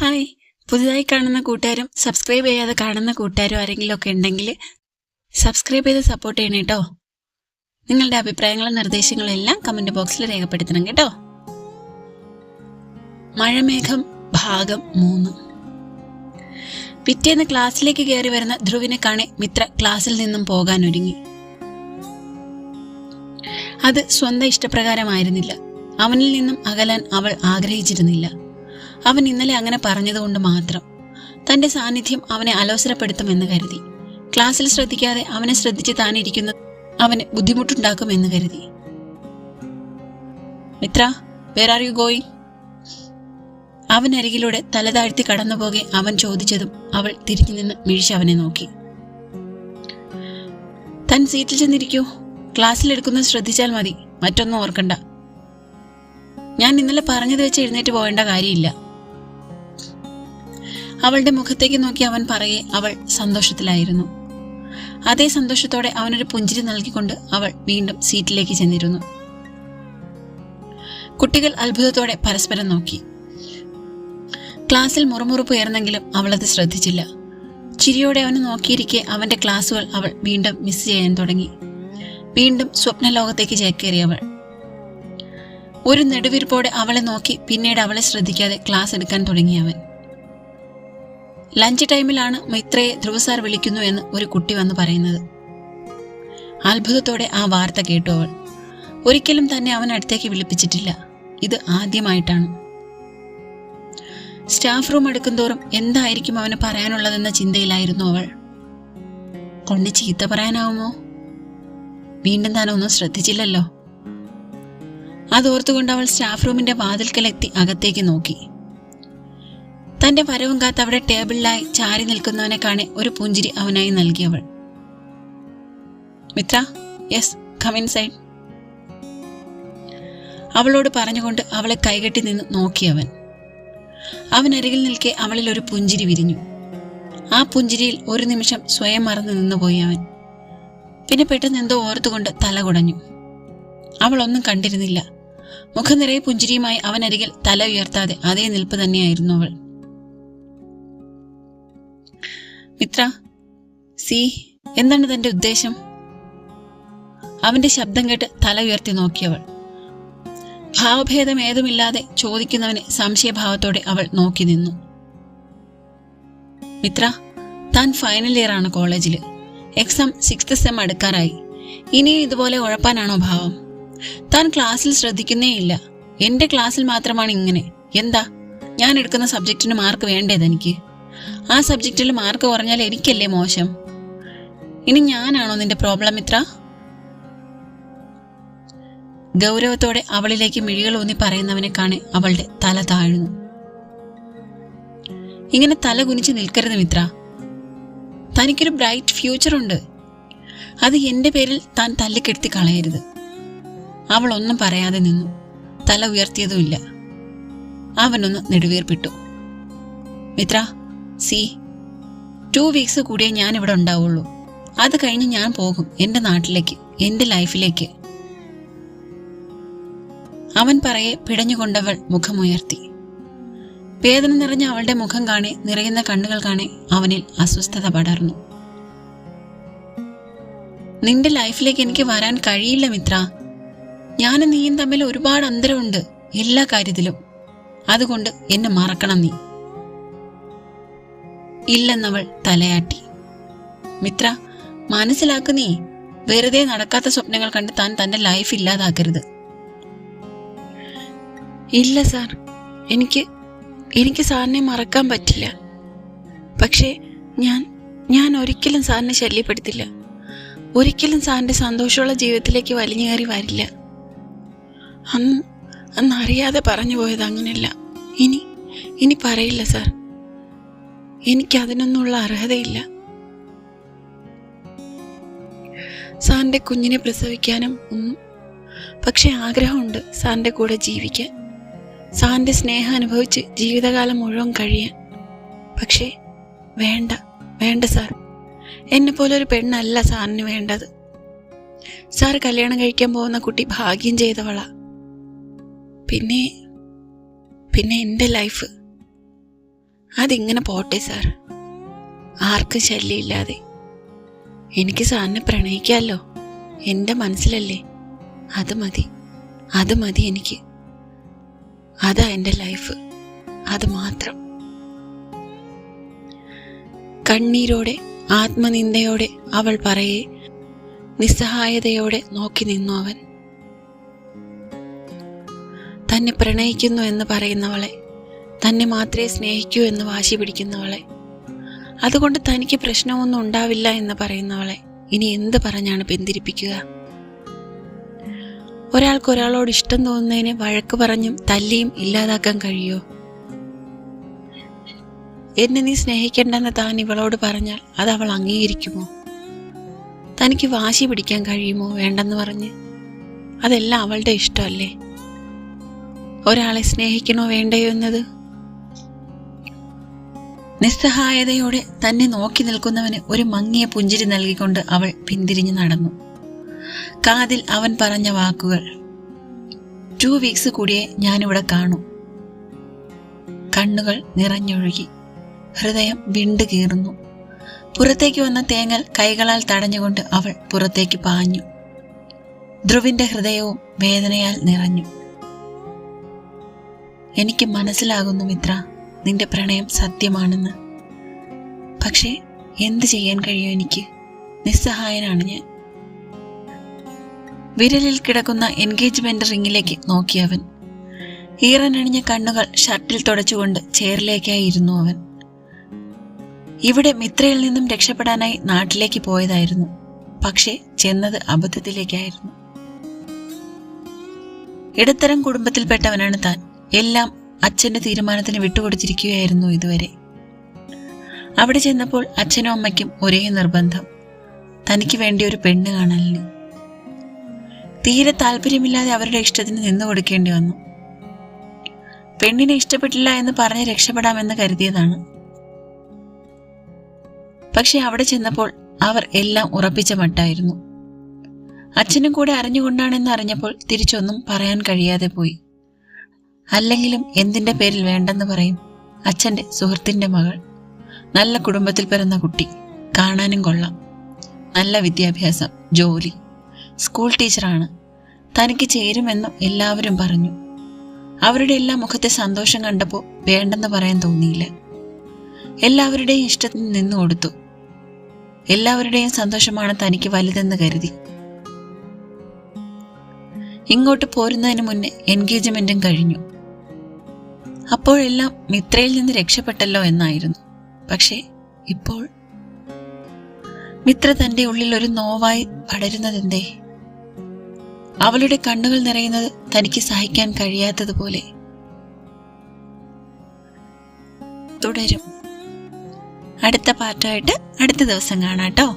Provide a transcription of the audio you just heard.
Hi. പുതുതായി കാണുന്ന കൂട്ടുകാരും സബ്സ്ക്രൈബ് ചെയ്യാതെ കാണുന്ന കൂട്ടുകാരും ആരെങ്കിലും ഒക്കെ ഉണ്ടെങ്കിൽ സബ്സ്ക്രൈബ് ചെയ്ത് സപ്പോർട്ട് ചെയ്യണം കേട്ടോ. നിങ്ങളുടെ അഭിപ്രായങ്ങളും നിർദ്ദേശങ്ങളും എല്ലാം കമന്റ് ബോക്സിൽ രേഖപ്പെടുത്തണം കേട്ടോ. മഴമേഘം ഭാഗം മൂന്ന്. പിറ്റേന്ന് ക്ലാസ്സിലേക്ക് കയറി വരുന്ന ധ്രുവിനെ കാണെ മിത്ര ക്ലാസ്സിൽ നിന്നും പോകാൻ ഒരുങ്ങി. അത് സ്വന്തം ഇഷ്ടപ്രകാരമായിരുന്നില്ല. അവനിൽ നിന്നും അകലാൻ അവൾ ആഗ്രഹിച്ചിരുന്നില്ല. അവൻ ഇന്നലെ അങ്ങനെ പറഞ്ഞതുകൊണ്ട് മാത്രം. തന്റെ സാന്നിധ്യം അവനെ അലോസരപ്പെടുത്തുമെന്ന് കരുതി. ക്ലാസ്സിൽ ശ്രദ്ധിക്കാതെ അവനെ ശ്രദ്ധിച്ച് താനിരിക്കുന്നത് അവന് ബുദ്ധിമുട്ടുണ്ടാക്കുമെന്ന് കരുതി. Mithra where are you going അവൻ അരികിലൂടെ തലതാഴ്ത്തി കടന്നുപോകെ അവൻ ചോദിച്ചതും അവൾ തിരിഞ്ഞു നിന്ന് മിഴിച്ച് അവനെ നോക്കി. താൻ സീറ്റിൽ ചെന്നിരിക്കൂ. ക്ലാസ്സിലെടുക്കുന്നത് ശ്രദ്ധിച്ചാൽ മതി. മറ്റൊന്നും ഓർക്കണ്ട. ഞാൻ ഇന്നലെ പറഞ്ഞത് വെച്ച് എഴുന്നേറ്റ് പോകേണ്ട കാര്യമില്ല. അവളുടെ മുഖത്തേക്ക് നോക്കി അവൻ പറയെ അവൾ സന്തോഷത്തിലായിരുന്നു. അതേ സന്തോഷത്തോടെ അവനൊരു പുഞ്ചിരി നൽകിക്കൊണ്ട് അവൾ വീണ്ടും സീറ്റിലേക്ക് ചെന്നിരുന്നു. കുട്ടികൾ അത്ഭുതത്തോടെ പരസ്പരം നോക്കി. ക്ലാസ്സിൽ മുറുമുറുപ്പ് ഉയർന്നെങ്കിലും അവളത് ശ്രദ്ധിച്ചില്ല. ചിരിയോടെ അവന് നോക്കിയിരിക്കെ അവന്റെ ക്ലാസ്സുകൾ അവൾ വീണ്ടും മിസ് ചെയ്യാൻ തുടങ്ങി. വീണ്ടും സ്വപ്നലോകത്തേക്ക് ചേക്കേറി അവൾ. ഒരു നെടുവിരിപ്പോടെ അവളെ നോക്കി പിന്നീട് അവളെ ശ്രദ്ധിക്കാതെ ക്ലാസ് എടുക്കാൻ തുടങ്ങി അവൻ. ലഞ്ച് ടൈമിലാണ് മിത്രയെ ധ്രുവസാർ വിളിക്കുന്നു എന്ന് ഒരു കുട്ടി വന്ന് പറയുന്നത്. അത്ഭുതത്തോടെ ആ വാർത്ത കേട്ടു അവൾ. ഒരിക്കലും തന്നെ അവൻ അടുത്തേക്ക് വിളിപ്പിച്ചിട്ടില്ല. ഇത് ആദ്യമായിട്ടാണ്. സ്റ്റാഫ് റൂം എടുക്കുന്തോറും എന്തായിരിക്കും അവന് പറയാനുള്ളതെന്ന ചിന്തയിലായിരുന്നു അവൾ. കൊണ്ട് ചീത്ത പറയാനാവുമോ? വീണ്ടും താൻ ഒന്നും ശ്രദ്ധിച്ചില്ലല്ലോ. അതോർത്തുകൊണ്ട് അവൾ സ്റ്റാഫ് റൂമിന്റെ വാതിൽക്കലെത്തി അകത്തേക്ക് നോക്കി. തന്റെ വരവും കാത്ത് അവിടെ ടേബിളിലായി ചാരി നിൽക്കുന്നവനെ കാണെ ഒരു പുഞ്ചിരി അവനായി നൽകിയവൾ. മിത്ര യെസ് കമിൻ സൈഡ് അവളോട് പറഞ്ഞുകൊണ്ട് അവളെ കൈകെട്ടി നിന്ന് നോക്കി അവൻ അരികിൽ നിൽക്കെ അവളിൽ ഒരു പുഞ്ചിരി വിരിഞ്ഞു. ആ പുഞ്ചിരിയിൽ ഒരു നിമിഷം സ്വയം മറന്നു നിന്നുപോയി അവൻ. പിന്നെ പെട്ടെന്ന് എന്തോ ഓർത്തുകൊണ്ട് തല കുടഞ്ഞു. അവൾ ഒന്നും കണ്ടിരുന്നില്ല. മുഖം നിറയെ പുഞ്ചിരിയുമായി അവനരികിൽ തല ഉയർത്താതെ അതേ നിൽപ്പ് തന്നെയായിരുന്നു അവൾ. മിത്ര സി എന്താണ് തന്റെ ഉദ്ദേശം? അവന്റെ ശബ്ദം കേട്ട് തല ഉയർത്തി നോക്കിയവൾ. ഭാവഭേദം ഏതുമില്ലാതെ ചോദിക്കുന്നവനെ സംശയഭാവത്തോടെ അവൾ നോക്കി നിന്നു. മിത്ര താൻ ഫൈനൽ ഇയർ ആണ് കോളേജിൽ എക്സാം സിക്സ്ത് സെം അടുക്കാറായി. ഇനിയും ഇതുപോലെ ഉഴപ്പാനാണോ ഭാവം? താൻ ക്ലാസ്സിൽ ശ്രദ്ധിക്കുന്നേയില്ല. എന്റെ ക്ലാസ്സിൽ മാത്രമാണ് ഇങ്ങനെ. എന്താ? ഞാൻ എടുക്കുന്ന സബ്ജക്റ്റിന് മാർക്ക് വേണ്ടേതെനിക്ക് എനിക്ക് ആ സബ്ജക്റ്റിൽ മാർക്ക് കുറഞ്ഞാൽ എനിക്കല്ലേ മോശം? ഇനി ഞാനാണോ നിന്റെ പ്രോബ്ലം ഇത്ര? ഗൗരവത്തോടെ അവളിലേക്ക് മിഴികൾ ഊന്നി പറയുന്നവനെ കാണെ അവളുടെ തല താഴ്ന്നു. ഇങ്ങനെ തല കുനിച്ച് നിൽക്കരുത് മിത്ര. തനിക്കൊരു ബ്രൈറ്റ് ഫ്യൂച്ചർ ഉണ്ട്. അത് എന്റെ പേരിൽ താൻ തല്ലിക്കെടുത്തി കളയരുത്. അവൾ ഒന്നും പറയാതെ നിന്നു. തല ഉയർത്തിയതുമില്ല. അവനൊന്ന് നെടുവീർപ്പിട്ടു. മിത്ര സി ടു വീക്സ് കൂടിയേ ഞാൻ ഇവിടെ ഉണ്ടാവുള്ളൂ. അത് കഴിഞ്ഞ് ഞാൻ പോകും എന്റെ നാട്ടിലേക്ക് എന്റെ ലൈഫിലേക്ക്. അവൻ പറയെ പിടഞ്ഞുകൊണ്ടവൾ മുഖമുയർത്തി. വേദന നിറഞ്ഞ അവളുടെ മുഖം കാണെ നിറയുന്ന കണ്ണുകൾ കാണെ അവനിൽ അസ്വസ്ഥത പടർന്നു. നിന്റെ ലൈഫിലേക്ക് എനിക്ക് വരാൻ കഴിയില്ല മിത്ര. ഞാനും നീയും തമ്മിൽ ഒരുപാട് അന്തരമുണ്ട് എല്ലാ കാര്യത്തിലും. അതുകൊണ്ട് എന്നെ മറക്കണം നീ. ഇല്ലെന്നവൾ തലയാട്ടി. മിത്ര മനസ്സിലാക്കുന്നേ വെറുതെ നടക്കാത്ത സ്വപ്നങ്ങൾ കണ്ട് താൻ തന്റെ ലൈഫ് ഇല്ലാതാക്കരുത്. ഇല്ല സാർ എനിക്ക് എനിക്ക് സാറിനെ മറക്കാൻ പറ്റില്ല. പക്ഷേ ഞാൻ ഞാൻ ഒരിക്കലും സാറിനെ ശല്യപ്പെടുത്തില്ല. ഒരിക്കലും സാറിന്റെ സന്തോഷമുള്ള ജീവിതത്തിലേക്ക് വലിഞ്ഞു കയറി വരില്ല. അന്ന് അന്ന് അറിയാതെ പറഞ്ഞു പോയത് അങ്ങനെയല്ല. ഇനി ഇനി പറയില്ല സാർ എനിക്കതിനൊന്നുള്ള അർഹതയില്ല. സാറിന്റെ കുഞ്ഞിനെ പ്രസവിക്കാനും ഒന്നും പക്ഷെ ആഗ്രഹമുണ്ട് സാറിന്റെ കൂടെ ജീവിക്കാൻ. സാറിന്റെ സ്നേഹം അനുഭവിച്ച് ജീവിതകാലം മുഴുവൻ കഴിയാൻ. പക്ഷേ വേണ്ട വേണ്ട സാർ. എന്നെ പോലൊരു പെണ്ണല്ല സാറിന് വേണ്ടത്. സാർ കല്യാണം കഴിക്കാൻ പോകുന്ന കുട്ടി ഭാഗ്യം ചെയ്തവളാ. പിന്നെ പിന്നെ എന്റെ ലൈഫ്. അതിങ്ങനെ പോട്ടെ സാർ. ആർക്കും ശല്യമില്ലാതെ. എനിക്ക് സാറിനെ പ്രണയിക്കാമല്ലോ എന്റെ മനസ്സിലല്ലേ. അത് മതി. അത് മതി എനിക്ക്. അതാ എന്റെ ലൈഫ്. അത് മാത്രം. കണ്ണീരോടെ ആത്മനിന്ദയോടെ അവൾ പറയെ നിസ്സഹായതയോടെ നോക്കി നിന്നു അവൻ. തന്നെ പ്രണയിക്കുന്നു എന്ന് പറയുന്നവളെ തന്നെ മാത്രമേ സ്നേഹിക്കൂ എന്ന് വാശി പിടിക്കുന്നവളെ. അതുകൊണ്ട് തനിക്ക് പ്രശ്നമൊന്നും ഉണ്ടാവില്ല എന്ന് പറയുന്നവളെ. ഇനി എന്ത് പറഞ്ഞാണ് പിന്തിരിപ്പിക്കുക? ഒരാൾക്ക് ഒരാളോട് ഇഷ്ടം തോന്നുന്നതിന് വഴക്ക് പറഞ്ഞും തല്ലിയും ഇല്ലാതാക്കാൻ കഴിയുമോ എന്നെ നീ സ്നേഹിക്കേണ്ടെന്ന് താൻ ഇവളോട് പറഞ്ഞാൽ അത് അവൾ അംഗീകരിക്കുമോ? തനിക്ക് വാശി പിടിക്കാൻ കഴിയുമോ വേണ്ടെന്ന് പറഞ്ഞ്? അതെല്ലാം അവളുടെ ഇഷ്ടമല്ലേ? ഒരാളെ സ്നേഹിക്കണോ വേണ്ടയോ എന്നത്? നിസ്സഹായതയോടെ തന്നെ നോക്കി നിൽക്കുന്നവന് ഒരു മങ്ങിയ പുഞ്ചിരി നൽകിക്കൊണ്ട് അവൾ പിന്തിരിഞ്ഞു നടന്നു. കാതിൽ അവൻ പറഞ്ഞ വാക്കുകൾ ടു വീക്സ് കൂടിയേ ഞാനിവിടെ കാണൂ. കണ്ണുകൾ നിറഞ്ഞൊഴുകി ഹൃദയം വിണ്ടു കീറുന്നു. പുറത്തേക്ക് വന്ന തേങ്ങൽ കൈകളാൽ തടഞ്ഞുകൊണ്ട് അവൾ പുറത്തേക്ക് പാഞ്ഞു. ധ്രുവിന്റെ ഹൃദയവും വേദനയാൽ നിറഞ്ഞു. എനിക്ക് മനസ്സിലാകുന്നു മിത്ര നിന്റെ പ്രണയം സത്യമാണെന്ന്. പക്ഷേ എന്തു ചെയ്യാൻ കഴിയും എനിക്ക്? നിസ്സഹായനാണ് ഞാൻ. വിരലിൽ കിടക്കുന്ന എൻഗേജ്മെന്റ് റിങ്ങിലേക്ക് നോക്കിയവൻ ഈറനണിഞ്ഞ കണ്ണുകൾ ഷർട്ടിൽ തുടച്ചുകൊണ്ട് ചേറിലേക്കായിരുന്നു അവൻ. ഇവിടെ മിത്രയിൽ നിന്നും രക്ഷപ്പെടാനായി നാട്ടിലേക്ക് പോയതായിരുന്നു. പക്ഷേ ചെന്നത് അബദ്ധത്തിലേക്കായിരുന്നു. ഇടത്തരം കുടുംബത്തിൽപ്പെട്ടവനാണ് താൻ. എല്ലാം അച്ഛന്റെ തീരുമാനത്തിന് വിട്ടുകൊടുത്തിരിക്കുകയായിരുന്നു ഇതുവരെ. അവിടെ ചെന്നപ്പോൾ അച്ഛനും അമ്മയ്ക്കും ഒരേ നിർബന്ധം. തനിക്ക് വേണ്ടി ഒരു പെണ്ണ് കാണലിന്. തീരെ താല്പര്യമില്ലാതെ അവരുടെ ഇഷ്ടത്തിന് നിന്നു കൊടുക്കേണ്ടി വന്നു. പെണ്ണിനെ ഇഷ്ടപ്പെട്ടില്ല എന്ന് പറഞ്ഞ് രക്ഷപ്പെടാമെന്ന് കരുതിയതാണ്. പക്ഷെ അവിടെ ചെന്നപ്പോൾ അവർ എല്ലാം ഉറപ്പിച്ച മട്ടായിരുന്നു. അച്ഛനും കൂടെ അറിഞ്ഞുകൊണ്ടാണെന്ന് അറിഞ്ഞപ്പോൾ തിരിച്ചൊന്നും പറയാൻ കഴിയാതെ പോയി. അല്ലെങ്കിലും എന്തിന്റെ പേരിൽ വേണ്ടെന്ന് പറയും? അച്ഛന്റെ സുഹൃത്തിന്റെ മകൾ. നല്ല കുടുംബത്തിൽ പിറന്ന കുട്ടി. കാണാനും കൊള്ളാം. നല്ല വിദ്യാഭ്യാസം ജോലി. സ്കൂൾ ടീച്ചറാണ്. തനിക്ക് ചേരുമെന്നും എല്ലാവരും പറഞ്ഞു. അവരുടെ എല്ലാ മുഖത്തെ സന്തോഷം കണ്ടപ്പോൾ വേണ്ടെന്ന് പറയാൻ തോന്നിയില്ല. എല്ലാവരുടെയും ഇഷ്ടത്തിൽ നിന്നു കൊടുത്തു. എല്ലാവരുടെയും സന്തോഷമാണ് തനിക്ക് വലുതെന്ന് കരുതി. ഇങ്ങോട്ട് പോരുന്നതിന് മുന്നേ എൻഗേജ്മെന്റും കഴിഞ്ഞു. അപ്പോഴെല്ലാം മിത്രയിൽ നിന്ന് രക്ഷപ്പെട്ടല്ലോ എന്നായിരുന്നു. പക്ഷേ ഇപ്പോൾ മിത്ര തന്റെ ഉള്ളിൽ ഒരു നോവായി പടരുന്നതെന്തേ? അവളുടെ കണ്ണുകൾ നിറയുന്നത് തനിക്ക് സഹിക്കാൻ കഴിയാത്തതുപോലെ. തുടരും. അടുത്ത പാർട്ടായിട്ട് അടുത്ത ദിവസം കാണാട്ടോ